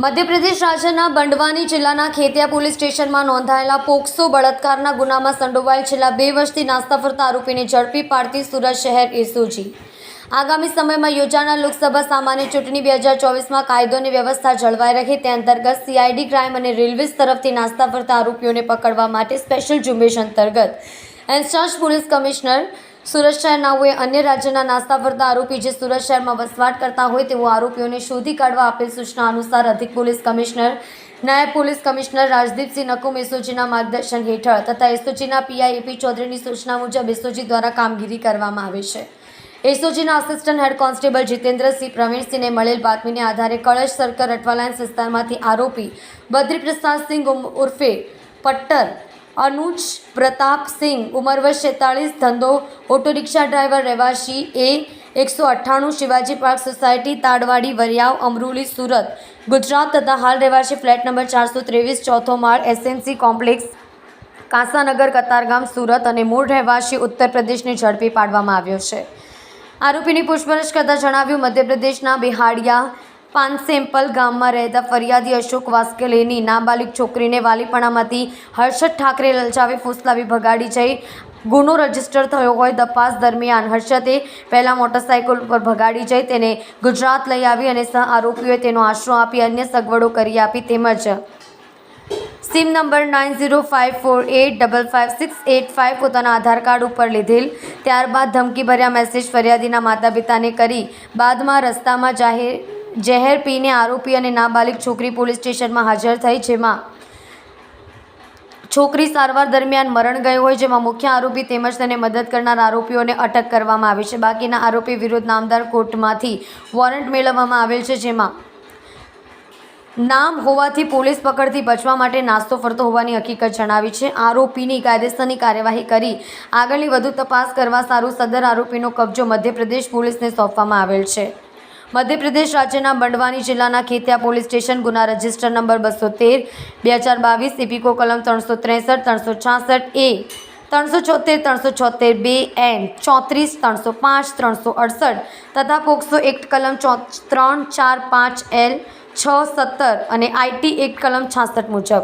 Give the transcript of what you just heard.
મધ્યપ્રદેશ રાજ્યના બંડવાની જિલ્લાના ખેતિયા પોલીસ સ્ટેશનમાં નોંધાયેલા પોક્સો બળાત્કારના ગુનામાં સંડોવાયેલ છેલ્લા બે વર્ષથી નાસ્તા ફરતા આરોપીને ઝડપી પાડતી સુરત શહેર એસઓજી. આગામી સમયમાં યોજાનાર લોકસભા સામાન્ય ચૂંટણી બે હજાર ચોવીસમાં કાયદો અને વ્યવસ્થા જળવાઈ રહે તે અંતર્ગત સીઆઈડી ક્રાઇમ અને રેલવેઝ તરફથી નાસ્તા ફરતા આરોપીઓને પકડવા માટે સ્પેશિયલ ઝુંબેશ અંતર્ગત. એન્સ્ટાર્જ પોલીસ કમિશનર સુરત શહેરનાઓએ અન્ય રાજ્યના નાસ્તા ફરતા આરોપી જે સુરત શહેરમાં વસવાટ કરતા હોય તેવો આરોપીઓને શોધી કાઢવા આપેલ સૂચના અનુસાર અધિક પોલીસ કમિશનર, નાયબ પોલીસ કમિશનર રાજદીપસિંહ નકુમ એસઓજીના માર્ગદર્શન હેઠળ તથા એસઓજીના પીઆઈ એપી ચૌધરીની સૂચના મુજબ એસઓજી દ્વારા કામગીરી કરવામાં આવે છે. એસઓજીના આસિસ્ટન્ટ હેડ કોન્સ્ટેબલ જીતેન્દ્રસિંહ પ્રવીણસિંહને મળેલ બાતમીને આધારે કળશ સર્કલ અટવાલાયન્સ વિસ્તારમાંથી આરોપી બદ્રીપ્રસાદસિંહ ઉર્ફે પટ્ટર અનુજ પ્રતાપ સિંહ, ઉંમર વર્ષ છેતાળીસ, ધંધો ઓટો રિક્ષા ડ્રાઈવર, રહેવાસી એ એકસો અઠ્ઠાણું, શિવાજી પાર્ક સોસાયટી, તાડવાડી, વરિયાવ, અમરોલી, સુરત. ગુજરાત તથા હાલ રહેવાસી ફ્લેટ નંબર ચારસો ત્રેવીસ, ચોથો માળ, એસએનસી કોમ્પ્લેક્સ, કાંસાનગર, કતારગામ, સુરત અને મૂળ રહેવાસી ઉત્તર પ્રદેશને ઝડપી પાડવામાં આવ્યો છે. આરોપીની પૂછપરછ કરતાં જણાવ્યું, મધ્યપ્રદેશના બિહાડિયા પાનસેમ્પલ ગામમાં રહેતા ફરિયાદી અશોક વાસ્કેલેની નાબાલિગ છોકરીને વાલીપણામાંથી હર્ષદ ઠાકરે લલચાવી ફૂસલાવી ભગાડી જઈ ગુનો રજિસ્ટર થયો હોય તપાસ દરમિયાન હર્ષદે પહેલાં મોટરસાઇકલ ઉપર ભગાડી જઈ તેને ગુજરાત લઈ આવી અને સહ આરોપીઓએ તેનો આશરો આપી અન્ય સગવડો કરી આપી તેમજ SIM number nine zero five four eight double five six eight five પોતાના આધાર કાર્ડ ઉપર લીધેલ. ત્યારબાદ ધમકીભર્યા મેસેજ ફરિયાદીના માતા પિતાને કરી બાદમાં રસ્તામાં જાહેર જહેર પીને આરોપી અને નાબાલિગ છોકરી પોલીસ સ્ટેશનમાં હાજર થઈ, જેમાં છોકરી સારવાર દરમિયાન મરણ ગયું હોય, જેમાં મુખ્ય આરોપી તેમજ તેને મદદ કરનાર આરોપીઓને અટક કરવામાં આવી છે. બાકીના આરોપી વિરુદ્ધ નામદાર કોર્ટમાંથી વોરંટ મેળવવામાં આવેલ છે, જેમાં નામ હોવાથી પોલીસ પકડથી બચવા માટે નાસ્તો ફરતો હોવાની હકીકત જણાવી છે. આરોપીની કાયદેસરની કાર્યવાહી કરી આગળની વધુ તપાસ કરવા સારું સદર આરોપીનો કબજો મધ્યપ્રદેશ પોલીસને સોંપવામાં આવેલ છે. મધ્યપ્રદેશ રાજ્યના બંડવાની જિલ્લાના ખેતિયા પોલીસ સ્ટેશન ગુના રજિસ્ટર નંબર બસો તેર, બે હજાર બાવીસ ઇપિકો કલમ ત્રણસો ત્રેસઠ, ત્રણસો છાસઠ, એ, ત્રણસો છોતેર ત્રણસો છોતેર, બે, એન, ચોત્રીસ, ત્રણસો પાંચ, ત્રણસો અડસઠ તથા પોક્સો એક્ટ કલમ ચો, ત્રણ, ચાર, પાંચ, એલ, છ, સત્તર અને આઈટી એક્ટ કલમ છાસઠ મુજબ.